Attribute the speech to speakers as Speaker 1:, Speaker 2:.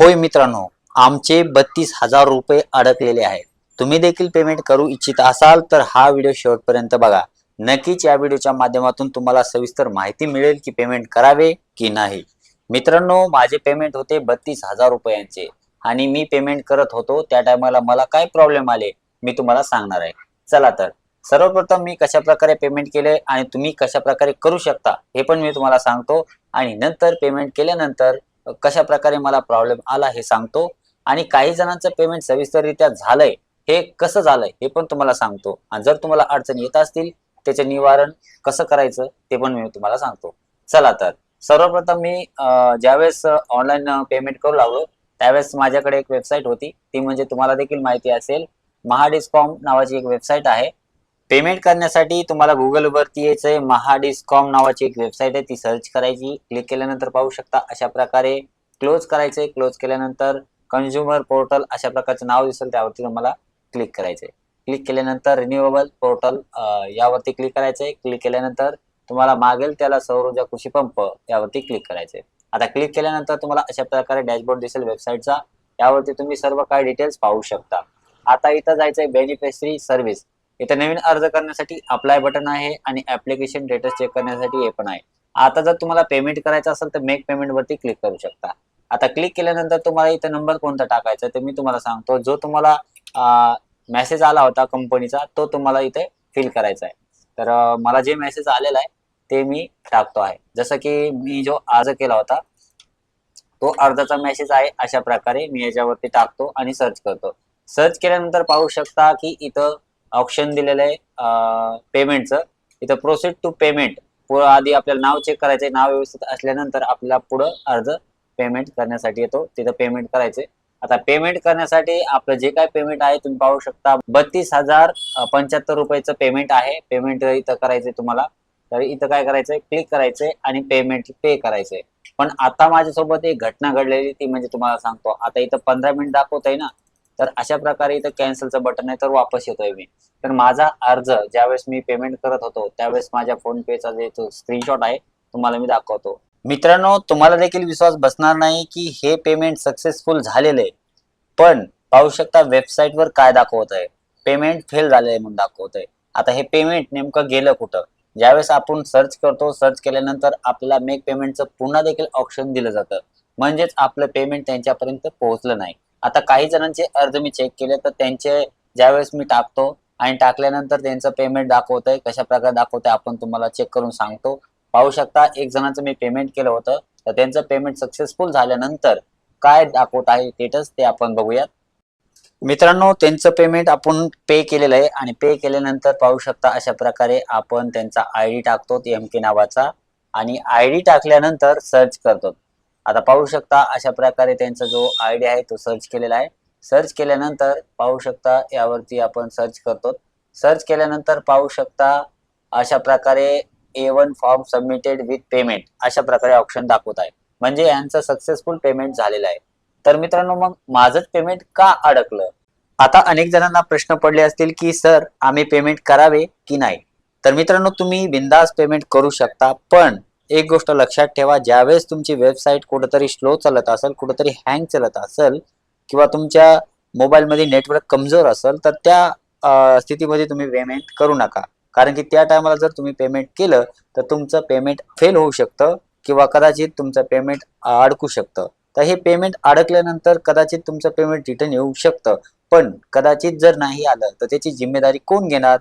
Speaker 1: होय मित्रांनो आमचे बत्तीस हजार रुपये अडकलेले आहेत. तुम्ही देखील पेमेंट करू इच्छित असाल तर हा व्हिडिओ शेवटपर्यंत बघा. नक्कीच या व्हिडिओच्या माध्यमातून तुम्हाला सविस्तर माहिती मिळेल की पेमेंट करावे की नाही. मित्रांनो माझे पेमेंट होते बत्तीस हजार रुपयांचे आणि मी पेमेंट करत होतो. त्या टायमाला मला काय प्रॉब्लेम आले मी तुम्हाला सांगणार आहे. चला तर सर्वप्रथम मी कशा प्रकारे पेमेंट केले आणि तुम्ही कशा प्रकारे करू शकता हे पण मी तुम्हाला सांगतो. आणि नंतर पेमेंट केल्यानंतर कशा प्रकारे मला प्रॉब्लेम आला हे सांगतो. आणि काही जणांचं पेमेंट सविस्तररित्या झालंय हे कसं झालंय हे पण तुम्हाला सांगतो. आणि जर तुम्हाला अडचण येत असतील त्याचे निवारण कसं करायचं ते पण मी तुम्हाला सांगतो. चला तर सर्वप्रथम मी ज्यावेळेस ऑनलाईन पेमेंट करू लागलो त्यावेळेस माझ्याकडे एक वेबसाईट होती. ती म्हणजे तुम्हाला देखील माहिती असेल महाडिस्कॉम नावाची एक वेबसाईट आहे. पेमेंट करण्यासाठी तुम्हाला गुगलवरती यायचंय महाडिस्कॉम नावाची एक वेबसाईट आहे ती सर्च करायची. क्लिक केल्यानंतर पाहू शकता अशा प्रकारे. क्लोज करायचंय क्लोज केल्यानंतर कन्झ्युमर पोर्टल अशा प्रकारचं नाव दिसेल त्यावरती तुम्हाला क्लिक करायचंय. क्लिक केल्यानंतर रिन्युएबल पोर्टल यावरती क्लिक करायचंय. क्लिक केल्यानंतर तुम्हाला मागेल त्याला सौर ऊर्जा कृषी पंप यावरती क्लिक करायचंय. आता क्लिक केल्यानंतर तुम्हाला अशा प्रकारे डॅशबोर्ड दिसेल वेबसाईटचा. यावरती तुम्ही सर्व काही डिटेल्स पाहू शकता. आता इथं जायचंय बेनिफिशरी सर्व्हिस इथे नवीन अर्ज करण्यासाठी अप्लाय बटन आहे आणि ऍप्लिकेशन स्टेटस चेक करण्यासाठी हे पण आहे. आता जर तुम्हाला पेमेंट करायचं असेल तर मेक पेमेंट वरती क्लिक करू शकता. आता क्लिक केल्यानंतर तुम्हाला इथे नंबर कोणता टाकायचा ते मी तुम्हाला सांगतो. जो तुम्हाला मेसेज आला होता कंपनीचा तो तुम्हाला इथे फिल करायचा आहे. तर मला जे मेसेज आलेला आहे ते मी टाकतो आहे. जसं की मी जो अर्ज केला होता तो अर्जाचा मेसेज आहे अशा प्रकारे मी याच्यावरती टाकतो आणि सर्च करतो. सर्च केल्यानंतर पाहू शकता की इथं ऑप्शन दिलेलं आहे पेमेंटचं इथं प्रोसेड टू पेमेंट आधी आपल्याला नाव चेक करायचे नाव व्यवस्थित असल्यानंतर आपल्याला पुढं अर्ज पेमेंट करण्यासाठी येतो. तिथं पेमेंट करायचे आता पेमेंट करण्यासाठी आपलं जे काय पेमेंट आहे तुम्ही पाहू शकता. बत्तीस हजार पंच्याहत्तर रुपयाचं पेमेंट आहे. पेमेंट इथं करायचंय तुम्हाला. तर इथं काय करायचंय? क्लिक करायचंय आणि पेमेंट पे करायचंय. पण आता माझ्यासोबत एक घटना घडलेली ती म्हणजे तुम्हाला सांगतो. आता इथं पंधरा मिनिट दाखवत आहे ना. तर अशा प्रकारे इथं कॅन्सलचं बटन आहे तर वापस येतोय मी. तर माझा अर्ज ज्यावेळेस मी पेमेंट करत होतो त्यावेळेस माझ्या फोन पेचा जे तो स्क्रीनशॉट आहे तुम्हाला मी दाखवतो. मित्रांनो तुम्हाला देखील विश्वास बसणार नाही की हे पेमेंट सक्सेसफुल झालेलं आहे. पण पाहू शकता वेबसाईट वर काय दाखवत आहे. पेमेंट फेल झालेलं आहे म्हणून दाखवत आहे. आता हे पेमेंट नेमकं गेलं कुठं? ज्यावेळेस आपण सर्च करतो सर्च केल्यानंतर आपल्याला मेक पेमेंटचं पुन्हा देखील ऑप्शन दिलं जातं. म्हणजेच आपलं पेमेंट त्यांच्यापर्यंत पोहोचलं नाही. आता काही जणांचे अर्ज मी चेक केले तर त्यांचे ज्यावेळेस मी टाकतो आणि टाकल्यानंतर त्यांचं पेमेंट दाखवत आहे कशा प्रकारे दाखवत आहे आपण तुम्हाला चेक करून सांगतो. पाहू शकता एक जणांचं मी पेमेंट केलं होतं तर त्यांचं पेमेंट सक्सेसफुल झाल्यानंतर काय दाखवत आहे स्टेटस ते आपण बघूयात. मित्रांनो त्यांचं पेमेंट आपण पे केलेलं आहे आणि पे केल्यानंतर पाहू शकता अशा प्रकारे आपण त्यांचा आय डी टाकतो एम के नावाचा. आणि आय डी टाकल्यानंतर सर्च करतो. आता पाहू शकता अशा प्रकारे त्यांचा जो आयडिया आहे तो सर्च केलेला आहे. सर्च केल्यानंतर पाहू शकता यावरती आपण सर्च करतो. सर्च केल्यानंतर पाहू शकता अशा प्रकारे A one form submitted with payment अशा प्रकारे ऑप्शन दाखवत आहे. म्हणजे यांचं सक्सेसफुल पेमेंट झालेलं आहे. तर मित्रांनो मग माझंच पेमेंट का अडकलं? आता अनेक जणांना प्रश्न पडले असतील की सर आम्ही पेमेंट करावे की नाही? तर मित्रांनो तुम्ही बिंदास पेमेंट करू शकता पण एक गोष्ट लक्षात ठेवा ज्यावेळेस तुमची वेबसाईट कुठंतरी स्लो चालत असेल कुठंतरी हँग चालत असेल किंवा तुमच्या मोबाईलमध्ये नेटवर्क कमजोर असेल तर त्या स्थितीमध्ये तुम्ही पेमेंट करू नका. कारण की त्या टायमाला जर तुम्ही पेमेंट केलं तर तुमचं पेमेंट फेल होऊ शकतं किंवा कदाचित तुमचं पेमेंट अडकू शकतं. तर हे पेमेंट अडकल्यानंतर कदाचित तुमचं पेमेंट रिटर्न येऊ शकतं. पण कदाचित जर नाही आलं तर त्याची जिम्मेदारी कोण घेणार?